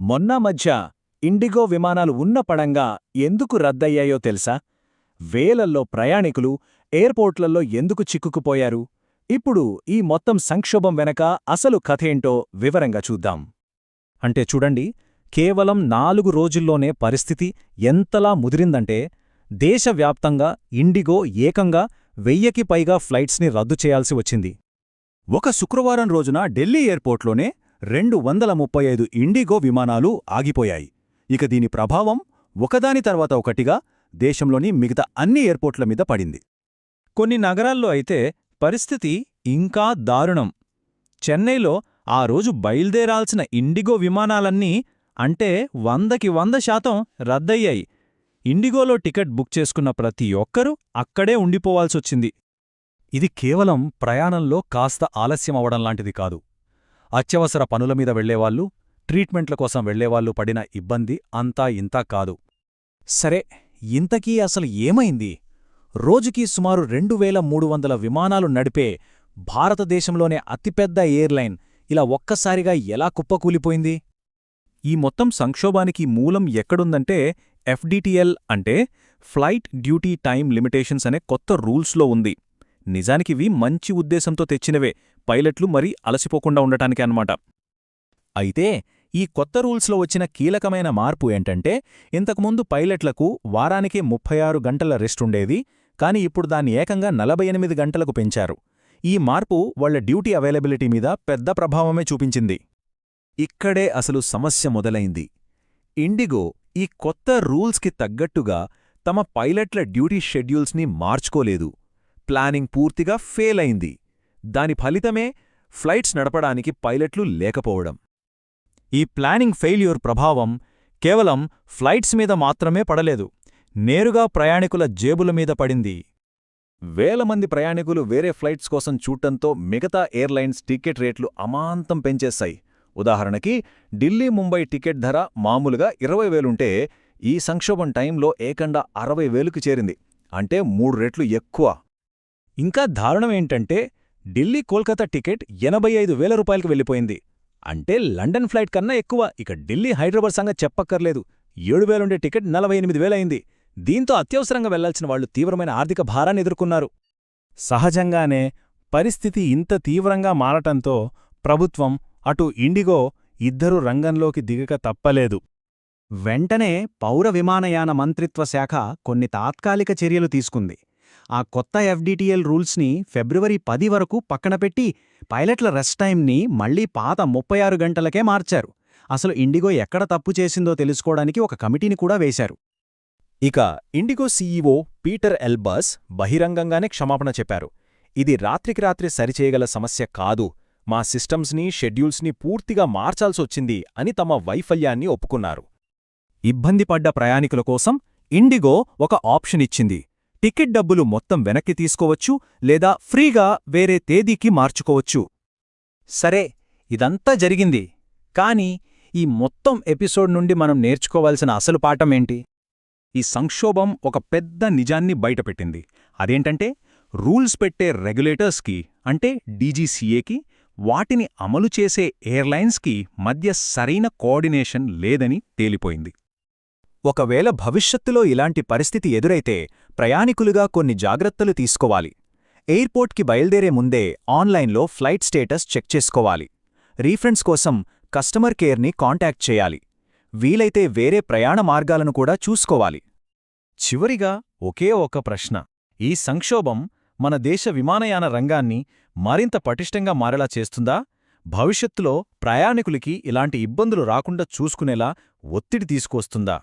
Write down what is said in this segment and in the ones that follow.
మొన్న మధ్య ఇండిగో విమానాలు ఉన్న పడంగా ఎందుకు రద్దయ్యాయో తెలుసా? వేలల్లో ప్రయాణికులు ఎయిర్పోర్ట్లలో ఎందుకు చిక్కుకుపోయారు? ఇప్పుడు ఈ మొత్తం సంక్షోభం వెనక అసలు కథేంటో వివరంగా చూద్దాం. అంటే చూడండి కేవలం నాలుగు రోజుల్లోనే పరిస్థితి ఎంతలా ముదిరిందంటే దేశవ్యాప్తంగా ఇండిగో ఏకంగా వెయ్యకి పైగా ఫ్లైట్స్ని రద్దు చేయాల్సి వచ్చింది. ఒక శుక్రవారం రోజున ఢిల్లీ ఎయిర్పోర్ట్లోనే రెండు వందల ముప్పై ఐదు ఇండిగో విమానాలు ఆగిపోయాయి. ఇక దీని ప్రభావం ఒకదాని తర్వాత ఒకటిగా దేశంలోని మిగతా అన్ని ఎయిర్పోర్ట్ల మీద పడింది. కొన్ని నగరాల్లో అయితే పరిస్థితి ఇంకా దారుణం. చెన్నైలో ఆ రోజు బయల్దేరాల్సిన ఇండిగో విమానాలన్నీ అంటే వందకి వంద శాతం రద్దయ్యాయి. ఇండిగోలో టికెట్ బుక్ చేసుకున్న ప్రతి ఒక్కరూ అక్కడే ఉండిపోవాల్సొచ్చింది. ఇది కేవలం ప్రయాణంలో కాస్త ఆలస్యం అవడం లాంటిది కాదు. అత్యవసర పనుల మీద వెళ్ళేవాళ్ళు ట్రీట్మెంట్ల కోసం వెళ్ళేవాళ్ళు పడిన ఇబ్బంది అంతా ఇంతా కాదు. సరే ఇంతకీ అసలు ఏమైంది? రోజుకి సుమారు రెండు వేల మూడు వందల విమానాలు నడిపే భారతదేశంలోనే అతిపెద్ద ఎయిర్లైన్ ఇలా ఒక్కసారిగా ఎలా కుప్పకూలిపోయింది? ఈ మొత్తం సంక్షోభానికి మూలం ఎక్కడుందంటే ఎఫ్డిటిఎల్ అంటే ఫ్లైట్ డ్యూటీ టైమ్ లిమిటేషన్స్ అనే కొత్త రూల్స్లో ఉంది. నిజానికివి మంచి ఉద్దేశంతో తెచ్చినవే. పైలట్లు మరీ అలసిపోకుండా ఉండటానికి అన్నమాట. అయితే ఈ కొత్త రూల్స్లో వచ్చిన కీలకమైన మార్పు ఏంటంటే ఇంతకుముందు పైలట్లకు వారానికి ముప్పై ఆరు గంటల రెస్ట్ ఉండేది కాని ఇప్పుడు దాన్ని ఏకంగా నలభై ఎనిమిది గంటలకు పెంచారు. ఈ మార్పు వాళ్ళ డ్యూటీ అవైలబిలిటీ మీద పెద్ద ప్రభావమే చూపించింది. ఇక్కడే అసలు సమస్య మొదలైంది. ఇండిగో ఈ కొత్త రూల్స్కి తగ్గట్టుగా తమ పైలట్ల డ్యూటీ షెడ్యూల్స్ని మార్చుకోలేదు. ప్లానింగ్ పూర్తిగా ఫెయిల్ అయింది దాని ఫలితమే ఫ్లైట్స్ నడపడానికి పైలట్లు లేకపోవడం. ఈ ప్లానింగ్ ఫెయిల్యూర్ ప్రభావం కేవలం ఫ్లైట్స్ మీద మాత్రమే పడలేదు నేరుగా ప్రయాణికుల జేబుల మీద పడింది. వేల మంది ప్రయాణికులు వేరే ఫ్లైట్స్ కోసం చూడటంతో మిగతా ఎయిర్లైన్స్ టికెట్ రేట్లు అమాంతం పెంచేశాయి. ఉదాహరణకి ఢిల్లీ ముంబై టికెట్ ధర మామూలుగా ఇరవై వేలుంటే ఈ సంక్షోభం టైంలో ఏకండా అరవై వేలుకు చేరింది అంటే మూడు రెట్లు ఎక్కువ. ఇంకా దారుణమేంటంటే ఢిల్లీ కోల్కతా టికెట్ ఎనభై ఐదు వేల రూపాయలకు వెళ్ళిపోయింది. అంటే లండన్ ఫ్లైట్ కన్నా ఎక్కువ. ఇక ఢిల్లీ హైదరాబాద్ సంగతి చెప్పక్కర్లేదు. ఏడు వేలుండే టికెట్ నలభై ఎనిమిది వేలయింది దీంతో అత్యవసరంగా వెళ్ళాల్సిన వాళ్ళు తీవ్రమైన ఆర్థిక భారాన్ని ఎదుర్కొన్నారు. సహజంగానే పరిస్థితి ఇంత తీవ్రంగా మారటంతో ప్రభుత్వం అటు ఇండిగో ఇద్దరు రంగంలోకి దిగక తప్పలేదు. వెంటనే పౌర విమానయాన మంత్రిత్వ శాఖ కొన్ని తాత్కాలిక చర్యలు తీసుకుంది. ఆ కొత్త ఎఫ్డిటిఎల్ రూల్స్ని ఫిబ్రవరి పది వరకు పక్కనపెట్టి పైలట్ల రెస్ట్ టైంని మళ్ళీ పాత ముప్పై ఆరు గంటలకే మార్చారు. అసలు ఇండిగో ఎక్కడ తప్పు చేసిందో తెలుసుకోవడానికి ఒక కమిటీని కూడా వేశారు. ఇక ఇండిగో సీఈఓ పీటర్ ఎల్బస్ బహిరంగంగానే క్షమాపణ చెప్పారు. ఇది రాత్రికి రాత్రి సరిచేయగల సమస్య కాదు. మా సిస్టమ్స్ని షెడ్యూల్స్ని పూర్తిగా మార్చాల్సొచ్చింది అని తమ వైఫల్యాన్ని ఒప్పుకున్నారు. ఇబ్బంది పడ్డ ప్రయాణికుల కోసం ఇండిగో ఒక ఆప్షన్ ఇచ్చింది. టికెట్ డబ్బులు మొత్తం వెనక్కి తీసుకోవచ్చు లేదా ఫ్రీగా వేరే తేదీకి మార్చుకోవచ్చు. సరే ఇదంతా జరిగింది. కాని ఈ మొత్తం ఎపిసోడ్ నుండి మనం నేర్చుకోవాల్సిన అసలు పాఠమేంటి ఈ సంక్షోభం ఒక పెద్ద నిజాన్ని బయటపెట్టింది. అదేంటంటే రూల్స్ పెట్టే రెగ్యులేటర్స్కి అంటే డీజీసీఏకి వాటిని అమలు చేసే ఎయిర్లైన్స్కి మధ్య సరైన కోఆర్డినేషన్ లేదని తేలిపోయింది. ఒకవేళ భవిష్యత్తులో ఇలాంటి పరిస్థితి ఎదురైతే ప్రయాణికులుగా కొన్ని జాగ్రత్తలు తీసుకోవాలి. ఎయిర్పోర్ట్కి బయల్దేరే ముందే ఆన్లైన్లో ఫ్లైట్ స్టేటస్ చెక్ చేసుకోవాలి. రీఫండ్స్ కోసం కస్టమర్ కేర్ని కాంటాక్ట్ చేయాలి. వీలైతే వేరే ప్రయాణ మార్గాలను కూడా చూసుకోవాలి. చివరిగా ఒకే ఒక ప్రశ్న. ఈ సంక్షోభం మన దేశ విమానయాన రంగాన్ని మరింత పటిష్టంగా మారేలా చేస్తుందా? భవిష్యత్తులో ప్రయాణికులకి ఇలాంటి ఇబ్బందులు రాకుండా చూసుకునేలా ఒత్తిడి తీసుకొస్తుందా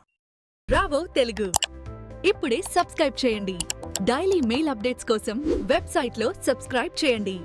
బ్రావో తెలుగు. ఇప్పుడే సబ్స్క్రైబ్ చేయండి. డైలీ మెయిల్ అప్డేట్స్ కోసం వెబ్సైట్లో సబ్స్క్రైబ్ చేయండి.